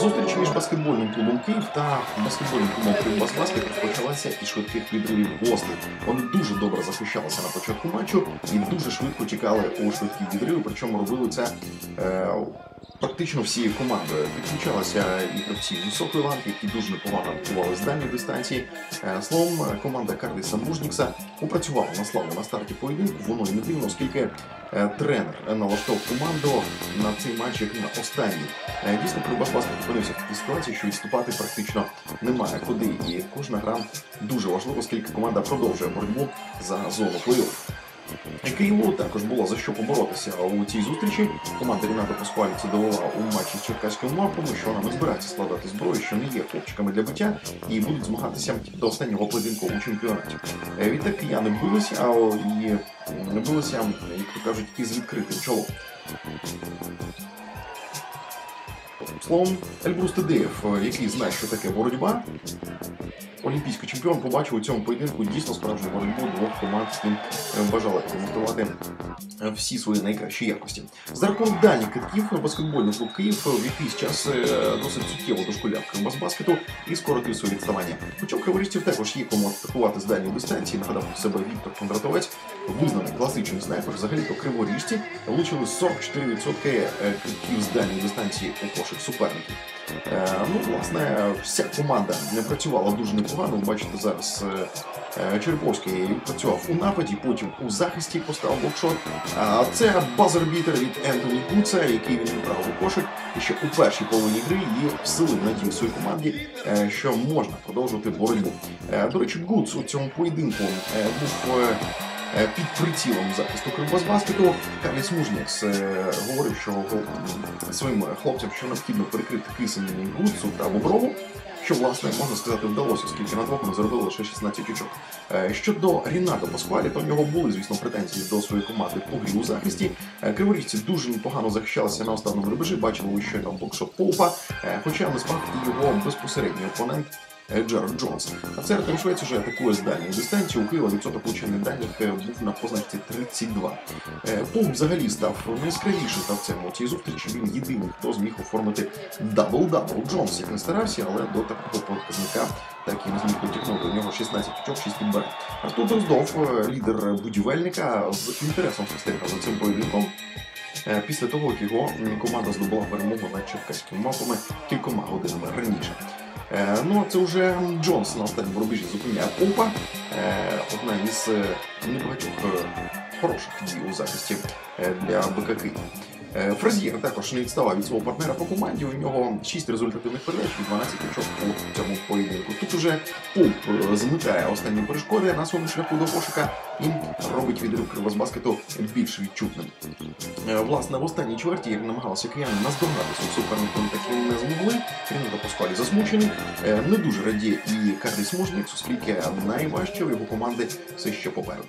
Зустріч між баскетбольним клубом Київ та баскетбольним клубом Кривбасбаскет розпочалася із швидких відривів гостей. Вони дуже добре захищалися на початку матчу і дуже швидко чекали у швидкі відриви, причому робили це. Е, Практично всі команди підключалися і гравці високої ланки, які дуже непогано готували з дальньої дистанції. Е, Словом, команда Карліса Мужнікса попрацювала на славу на старті поєдинку. Воно і не дивно, оскільки е, тренер налаштував команду на цей матч як на останній. Е, Дійсно, Кривбасбаскет опинився в такій ситуації, що відступати практично немає куди. І кожна гра дуже важлива, оскільки команда продовжує боротьбу за зону плей-офф. Києву також було за що поборотися у цій зустрічі. Команда Ріната Паскуалі це довела у матчі з черкаською мавпами, що вона не збирається складати зброю, що не є хлопчиками для биття, і будуть змагатися до останнього поєдинку у чемпіонаті. Е, Відтак кияни билися, а і м, билися, як то кажуть, із відкритим чолом. Словом, Ельбрус Тедеєв, е, який знає, що таке боротьба, олімпійський чемпіон побачив у цьому поєдинку дійсно справжню боротьбу двох команд, з ким е, бажали е, всі свої найкращі якості. За рахунок дальніх китків баскетбольний клуб Київ в якийсь час е, досить суттєво дошкуляв Кривбасбаскету і скоротив своє відставання. Хоча у криворіжців також є кому атакувати з дальньої дистанції. Нагадав себе Віктор Кондратовець, визнаний класичний снайпер. Взагалі-то криворіжці влучили 44% китків з дальньої дистанції у кошик суперників. Е, Ну, власне, вся команда не працювала дуже непогано. Ви бачите зараз. е, е, працював у нападі, потім у захисті поставив бокшот. Це базер-бітер від Ентоні Гуца, який він відправив у кошик і ще у першій половині гри і вселив надію своїй команді, що можна продовжувати боротьбу. До речі, Гуц у цьому поєдинку був. Е, Під прицілом захисту Кривбасбаскету Карліс Мужнікс е, говорив, що е, своїм хлопцям, що необхідно перекрити кисень Гуцу та Боброву, що власне можна сказати вдалося, оскільки на двох вони заробили лише 16 очок. Щодо Ріната Пасквалі, то в нього були, звісно, претензії до своєї команди по грі у захисті. Криворіжці дуже непогано захищалися на останньому рубежі. Бачили ви щойно бокшот Поупа, е, хоча насправді його безпосередній опонент. Е, Джонс. А це Артем Швець уже атакує з дальньої дистанції. У Києва відсоток влучених дальніх е, був на позначці 32. Е, Поуп взагалі став найяскравішим гравцем у цій зустрічі. Він єдиний, хто зміг оформити дабл-дабл. Джонс як не старався, але до такого показника так і не зміг дотягнути. У нього 16 очок, 6 підбирань. Артур Дроздов, е, лідер будівельника, з інтересом спостерігав за цим. Е, Після того, як його команда здобула перемогу над черкаськими мапами кількома годинами раніше. Е, Ну, а це вже Джонс на останньому рубежі зупиняє Попа. Е, Одна із е, небагатьох хороших дій у захисті для БК Київ. Е, Фразієр також не відставав від свого партнера по команді. У нього 6 результативних передач і 12 очок у цьому поєдинку. Тут уже Поуп е, замикає останні перешкоди на своєму шляху до кошика і робить відрив кривозбаскету більш відчутним. Власне, в останній чверті, як намагалися кияни наздогнати своїх суперників, так і не змогли. Ріната Паскалі засмучений. Е, Не дуже радіє і Карліс Мужнікс, оскільки найважче у його команди все ще попереду.